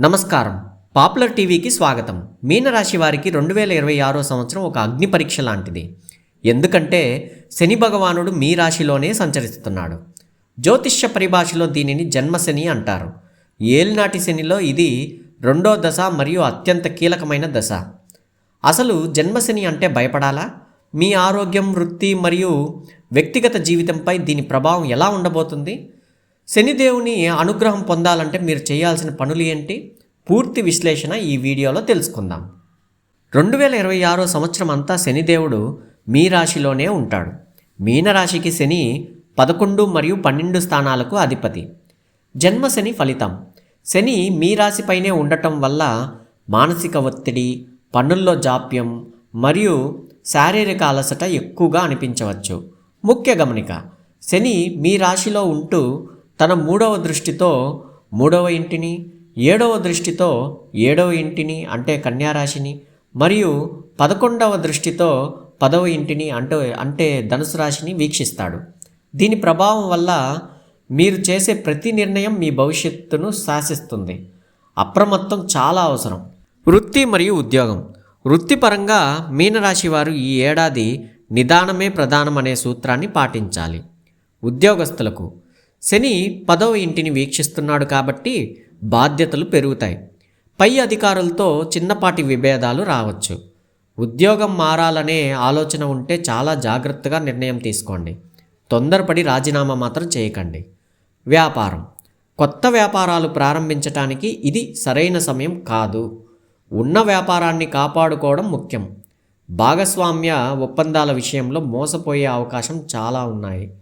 నమస్కారం. పాపులర్ టీవీకి స్వాగతం. మీనరాశి వారికి రెండు వేల ఇరవై ఆరో సంవత్సరం ఒక అగ్ని పరీక్ష లాంటిది. ఎందుకంటే శని భగవానుడు మీ రాశిలోనే సంచరిస్తున్నాడు. జ్యోతిష్య పరిభాషలో దీనిని జన్మశని అంటారు. ఏలినాటి శనిలో ఇది రెండో దశ మరియు అత్యంత కీలకమైన దశ. అసలు జన్మశని అంటే భయపడాలా? మీ ఆరోగ్యం వృత్తి మరియు వ్యక్తిగత జీవితంపై దీని ప్రభావం ఎలా ఉండబోతుంది? శనిదేవుని అనుగ్రహం పొందాలంటే మీరు చేయాల్సిన పనులు ఏంటి? పూర్తి విశ్లేషణ ఈ వీడియోలో తెలుసుకుందాం. రెండు వేల ఇరవై ఆరో సంవత్సరం అంతా శనిదేవుడు మీ రాశిలోనే ఉంటాడు. మీనరాశికి శని పదకొండు మరియు పన్నెండు స్థానాలకు అధిపతి. జన్మ శని ఫలితం. శని మీ రాశిపైనే ఉండటం వల్ల మానసిక ఒత్తిడి పనుల్లో జాప్యం మరియు శారీరక అలసట ఎక్కువగా అనిపించవచ్చు. ముఖ్య గమనిక శని మీ రాశిలో ఉంటూ తన మూడవ దృష్టితో మూడవ ఇంటిని ఏడవ దృష్టితో ఏడవ ఇంటిని అంటే కన్యారాశిని మరియు పదకొండవ దృష్టితో పదవ ఇంటిని అంటే అంటే ధనుసు రాశిని వీక్షిస్తాడు. దీని ప్రభావం వల్ల మీరు చేసే ప్రతి నిర్ణయం మీ భవిష్యత్తును శాసిస్తుంది. అప్రమత్తం చాలా అవసరం. వృత్తి మరియు ఉద్యోగం. వృత్తిపరంగా మీనరాశి వారు ఈ ఏడాది నిదానమే ప్రధానం అనే సూత్రాన్ని పాటించాలి. ఉద్యోగస్తులకు. శని పదవ ఇంటిని వీక్షిస్తున్నాడు కాబట్టి బాధ్యతలు పెరుగుతాయి. పై అధికారులతో చిన్నపాటి విభేదాలు రావచ్చు. ఉద్యోగం మారాలనే ఆలోచన ఉంటే చాలా జాగ్రత్తగా నిర్ణయం తీసుకోండి. తొందరపడి రాజీనామా మాత్రం చేయకండి. వ్యాపారం. కొత్త వ్యాపారాలు ప్రారంభించటానికి ఇది సరైన సమయం కాదు. ఉన్న వ్యాపారాన్ని కాపాడుకోవడం ముఖ్యం. భాగస్వామ్య ఒప్పందాల విషయంలో మోసపోయే అవకాశం చాలా ఉన్నాయి.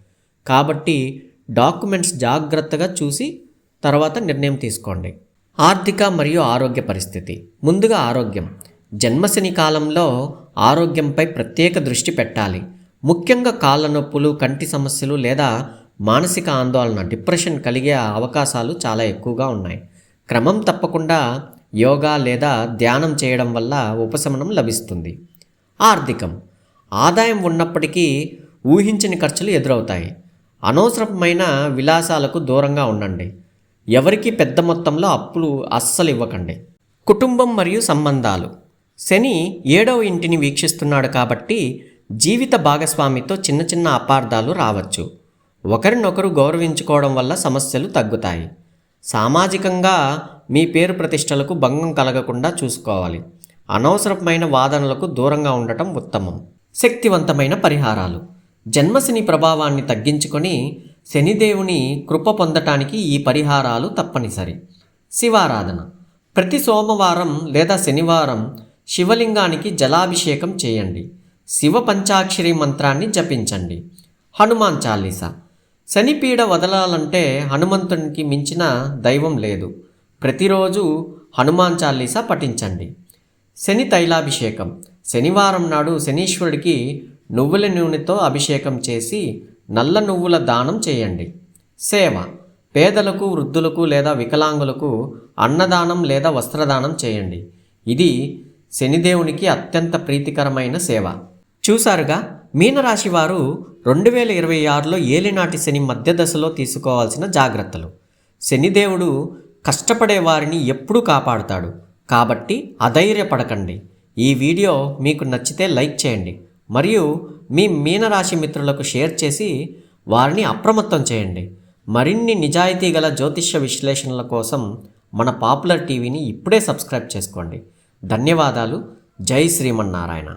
కాబట్టి డాక్యుమెంట్స్ జాగ్రత్తగా చూసి తర్వాత నిర్ణయం తీసుకోండి. ఆర్థిక మరియు ఆరోగ్య పరిస్థితి. ముందుగా ఆరోగ్యం. జన్మశని కాలంలో ఆరోగ్యంపై ప్రత్యేక దృష్టి పెట్టాలి. ముఖ్యంగా కాళ్ళ నొప్పులు కంటి సమస్యలు లేదా మానసిక ఆందోళన డిప్రెషన్ కలిగే అవకాశాలు చాలా ఎక్కువగా ఉన్నాయి. క్రమం తప్పకుండా యోగా లేదా ధ్యానం చేయడం వల్ల ఉపశమనం లభిస్తుంది. ఆర్థికం. ఆదాయం ఉన్నప్పటికీ ఊహించని ఖర్చులు ఎదురవుతాయి. అనవసరమైన విలాసాలకు దూరంగా ఉండండి. ఎవరికి పెద్ద మొత్తంలో అప్పులు అస్సలు ఇవ్వకండి. కుటుంబం మరియు సంబంధాలు. శని ఏడవ ఇంటిని వీక్షిస్తున్నాడు కాబట్టి జీవిత భాగస్వామితో చిన్న చిన్న అపార్థాలు రావచ్చు. ఒకరినొకరు గౌరవించుకోవడం వల్ల సమస్యలు తగ్గుతాయి. సామాజికంగా మీ పేరు ప్రతిష్టలకు భంగం కలగకుండా చూసుకోవాలి. అనవసరమైన వాదనలకు దూరంగా ఉండటం ఉత్తమం. శక్తివంతమైన పరిహారాలు. జన్మశని ప్రభావాన్ని తగ్గించుకొని శనిదేవుని కృప పొందటానికి ఈ పరిహారాలు తప్పనిసరి. శివారాధన. ప్రతి సోమవారం లేదా శనివారం శివలింగానికి జలాభిషేకం చేయండి. శివ పంచాక్షరి మంత్రాన్ని జపించండి. హనుమాన్ చాలీసా. శనిపీడ వదలాలంటే హనుమంతునికి మించిన దైవం లేదు. ప్రతిరోజు హనుమాన్ చాలీసా పఠించండి. శని తైలాభిషేకం. శనివారం నాడు శనీశ్వరుడికి నువ్వుల నూనెతో అభిషేకం చేసి నల్ల నువ్వుల దానం చేయండి. సేవ. పేదలకు వృద్ధులకు లేదా వికలాంగులకు అన్నదానం లేదా వస్త్రదానం చేయండి. ఇది శనిదేవునికి అత్యంత ప్రీతికరమైన సేవ. చూసారుగా మీనరాశి వారు రెండు వేల ఇరవై ఆరులో ఏలినాటి శని మధ్య దశలో తీసుకోవాల్సిన జాగ్రత్తలు. శనిదేవుడు కష్టపడే వారిని ఎప్పుడూ కాపాడుతాడు. కాబట్టి అధైర్యపడకండి. ఈ వీడియో మీకు నచ్చితే లైక్ చేయండి. మరియు మీ మీనరాశి మిత్రులకు షేర్ చేసి వారిని అప్రమత్తం చేయండి. మరిన్ని నిజాయితీ గల జ్యోతిష్య విశ్లేషణల కోసం మన పాపులర్ టీవీని ఇప్పుడే సబ్స్క్రైబ్ చేసుకోండి. ధన్యవాదాలు. జై శ్రీమన్నారాయణ.